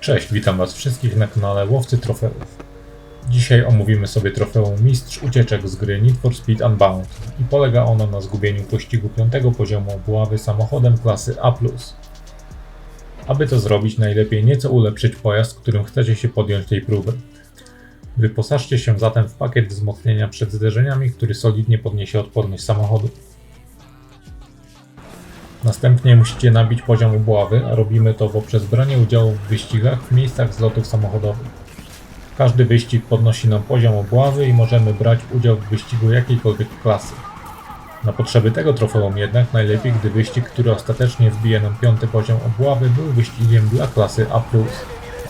Cześć, witam Was wszystkich na kanale Łowcy Trofeów. Dzisiaj omówimy sobie trofeum Mistrz Ucieczek z gry Need for Speed Unbound i polega ono na zgubieniu pościgu 5 poziomu buławy samochodem klasy A+. Aby to zrobić, najlepiej nieco ulepszyć pojazd, którym chcecie się podjąć tej próby. Wyposażcie się zatem w pakiet wzmocnienia przed zderzeniami, który solidnie podniesie odporność samochodu. Następnie musicie nabić poziom obławy, a robimy to poprzez branie udziału w wyścigach w miejscach zlotów samochodowych. Każdy wyścig podnosi nam poziom obławy i możemy brać udział w wyścigu jakiejkolwiek klasy. Na potrzeby tego trofeum jednak najlepiej, gdy wyścig, który ostatecznie wbije nam piąty poziom obławy, był wyścigiem dla klasy A+.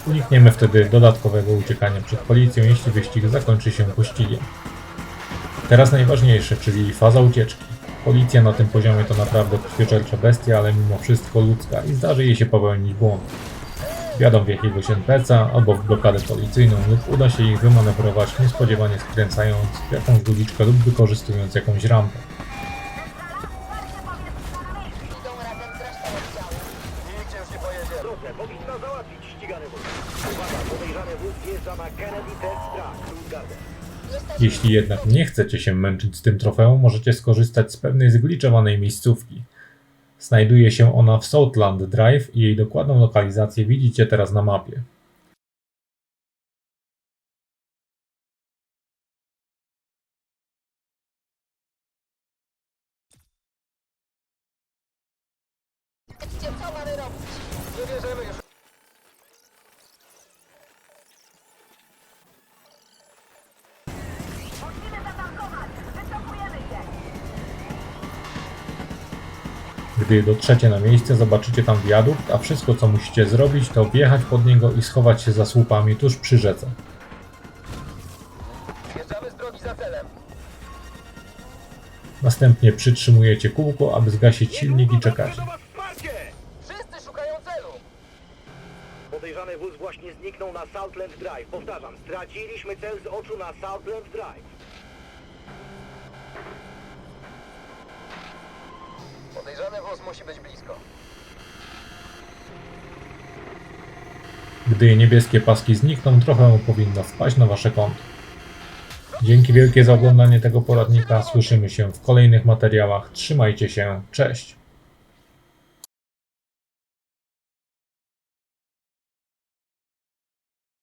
Unikniemy wtedy dodatkowego uciekania przed policją, jeśli wyścig zakończy się pościgiem. Teraz najważniejsze, czyli faza ucieczki. Policja na tym poziomie to naprawdę krwioczercza bestia, ale mimo wszystko ludzka i zdarzy jej się popełnić błąd. Wjadą w jakiegoś NPC albo w blokadę policyjną lub uda się ich wymanewrować niespodziewanie skręcając w jakąś uliczkę lub wykorzystując jakąś rampę. Powinna załatwić ścigany wóz. Uwaga, podejrzany wóz wjeżdża na Kennedy Test Track, Jeśli jednak nie chcecie się męczyć z tym trofeum, możecie skorzystać z pewnej zgliczowanej miejscówki. Znajduje się ona w Southland Drive i jej dokładną lokalizację widzicie teraz na mapie. Nie bierzemy już. Gdy dotrzecie na miejsce, zobaczycie tam wiadukt, a wszystko co musicie zrobić to wjechać pod niego i schować się za słupami tuż przy rzece. Zjeżdżamy z drogi za celem. Następnie przytrzymujecie kółko, aby zgasić silnik i czekacie. Wszyscy szukają celu. Podejrzany wóz właśnie zniknął na Southland Drive. Powtarzam, straciliśmy cel z oczu na Southland Drive. Wóz musi być blisko. Gdy niebieskie paski znikną, trochę powinno wpaść na wasze konto. Dzięki wielkie za oglądanie tego poradnika. Słyszymy się w kolejnych materiałach. Trzymajcie się. Cześć.